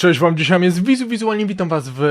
Cześć wam, dzisiaj jest Wizu, wizualnie witam was w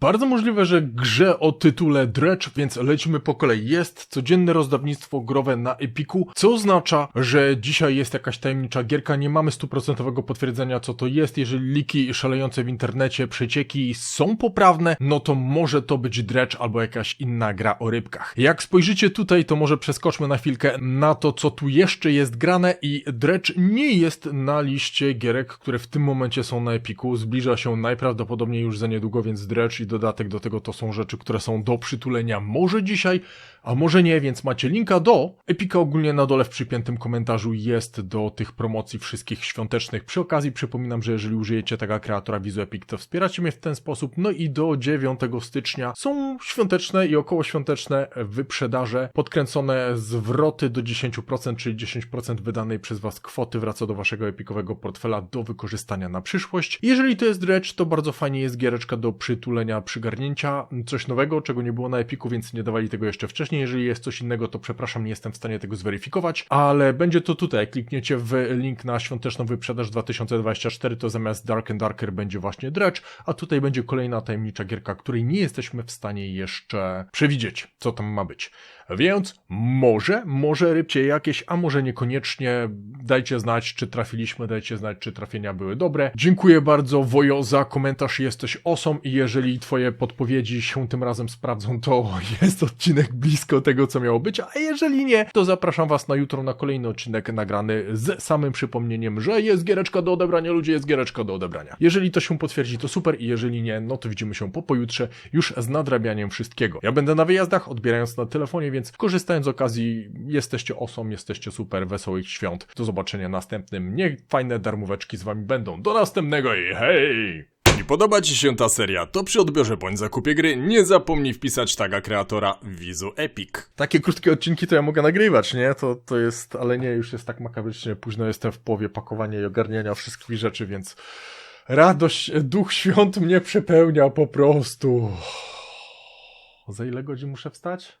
bardzo możliwe, że grze o tytule Dredge, więc lecimy po kolei. Jest codzienne rozdawnictwo growe na Epiku, co oznacza, że dzisiaj jest jakaś tajemnicza gierka, nie mamy stuprocentowego potwierdzenia co to jest, jeżeli liki szalejące w internecie, przecieki są poprawne, no to może to być Dredge albo jakaś inna gra o rybkach. Jak spojrzycie tutaj, to może przeskoczmy na chwilkę na to, co tu jeszcze jest grane i Dredge nie jest na liście gierek, które w tym momencie są na Epiku, zbliża się najprawdopodobniej już za niedługo, więc Dredge i dodatek do tego to są rzeczy, które są do przytulenia może dzisiaj, a może nie, więc macie linka do Epika ogólnie na dole w przypiętym komentarzu jest do tych promocji wszystkich świątecznych. Przy okazji przypominam, że jeżeli użyjecie tego kreatora Vizu Epic, to wspieracie mnie w ten sposób. No i do 9 stycznia są świąteczne i okołoświąteczne wyprzedaże, podkręcone zwroty do 10%, czyli 10% wydanej przez Was kwoty wraca do Waszego epikowego portfela do wykorzystania na przyszłość. Jeżeli to jest Dredge, to bardzo fajnie jest giereczka do przytulenia, przygarnięcia, coś nowego, czego nie było na Epiku, więc nie dawali tego jeszcze wcześniej. Jeżeli jest coś innego, to przepraszam, nie jestem w stanie tego zweryfikować, ale będzie to tutaj. Klikniecie w link na świąteczną wyprzedaż 2024, to zamiast Dark and Darker będzie właśnie Dredge, a tutaj będzie kolejna tajemnicza gierka, której nie jesteśmy w stanie jeszcze przewidzieć, co tam ma być. Więc może, może rybcie jakieś, a może niekoniecznie. Dajcie znać, czy trafiliśmy, dajcie znać, czy trafienia były dobre. Dziękuję bardzo, Wojo, za komentarz. Jesteś osom i jeżeli twoje podpowiedzi się tym razem sprawdzą, to jest odcinek blisko tego, co miało być, a jeżeli nie, to zapraszam was na jutro na kolejny odcinek nagrany z samym przypomnieniem, że jest giereczka do odebrania, ludzie, jest giereczka do odebrania. Jeżeli to się potwierdzi, to super i jeżeli nie, no to widzimy się po pojutrze już z nadrabianiem wszystkiego. Ja będę na wyjazdach, odbierając na telefonie, więc korzystając z okazji, jesteście osom, jesteście super, wesołych świąt. Do zobaczenia następnym. Niech fajne darmóweczki z wami będą. Do następnego i hej! Jeśli podoba Ci się ta seria, to przy odbiorze bądź zakupie gry nie zapomnij wpisać taga kreatora Vizu Epic. Takie krótkie odcinki to ja mogę nagrywać, nie? To, to jest, ale nie, już jest tak makabrycznie późno, jestem w połowie pakowania i ogarniania wszystkich rzeczy, więc radość, duch świąt mnie przepełnia po prostu. Za ile godzin muszę wstać?